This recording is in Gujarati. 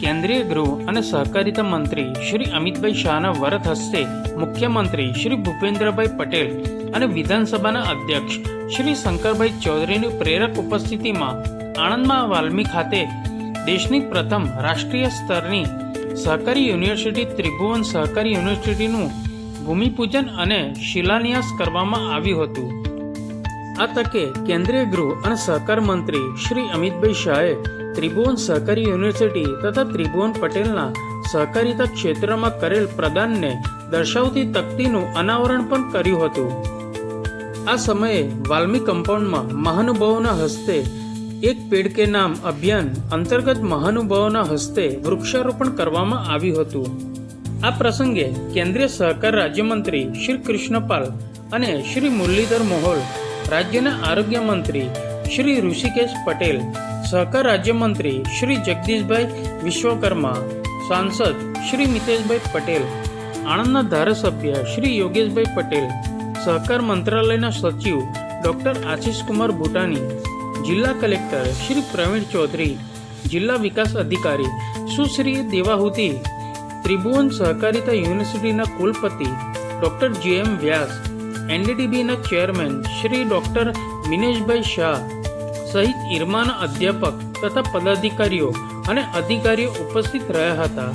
કેન્દ્રીય ગૃહ અને સહકારિતા મંત્રી શ્રી અમિતભાઈ શાહના વરદ હસ્તે મુખ્યમંત્રી શ્રી ભૂપેન્દ્રભાઈ પટેલ અને વિધાનસભાના અધ્યક્ષ શ્રી શંકરભાઈ ચૌધરીની પ્રેરક ઉપસ્થિતિમાં આણંદમાં વાલ્મી ખાતે દેશની પ્રથમ રાષ્ટ્રીય સ્તરની સહકારી યુનિવર્સિટી ત્રિભુવન સહકારી યુનિવર્સિટીનું ભૂમિપૂજન અને શિલાન્યાસ કરવામાં આવ્યું હતું. આ તકે કેન્દ્રીય ગૃહ અને સહકાર મંત્રી શ્રી અમિતભાઈ શાહે ત્રિભુવન સહકારી યુનિવર્સિટી તથા ત્રિભુવન પટેલના સહકારિતા ક્ષેત્રમાં કરેલ પ્રદાનને દર્શાવતી તકતીનું અનાવરણ પણ કર્યું હતું. આ સમયે વાલ્મી કમ્પાઉન્ડમાં મહાનુભાવોના હસ્તે એક પેડ કે નામ અભિયાન અંતર્ગત મહાનુભાવોના હસ્તે વૃક્ષારોપણ કરવામાં આવ્યું હતું. આ પ્રસંગે કેન્દ્રીય સહકાર રાજ્યમંત્રી શ્રી કૃષ્ણપાલ અને શ્રી મુરલીધર મોહોલ, રાજ્યના આરોગ્ય મંત્રી શ્રી ઋષિકેશ પટેલ સહકાર રાજ્યમંત્રી શ્રી જગદીશભાઈ વિશ્વકર્મા, સાંસદ શ્રી મિતેશભાઈ પટેલ, આણંદના ધારાસભ્ય શ્રી યોગેશભાઈ પટેલ, સહકાર મંત્રાલયના સચિવ ડૉક્ટર આશીષકુમાર ભૂટાની, જિલ્લા કલેક્ટર શ્રી પ્રવીણ ચૌધરી, જિલ્લા વિકાસ અધિકારી સુશ્રી દેવાહુતિ, ત્રિભુવન સહકારિતા યુનિવર્સિટીના કુલપતિ ડૉક્ટર જે એમ વ્યાસ, એનડીડીબીના ચેરમેન શ્રી ડૉક્ટર મિનેશભાઈ શાહ સહિત ઇરમાના અધ્યાપક તથા પદાધિકારીઓ અને અધિકારીઓ ઉપસ્થિત રહ્યા હતા.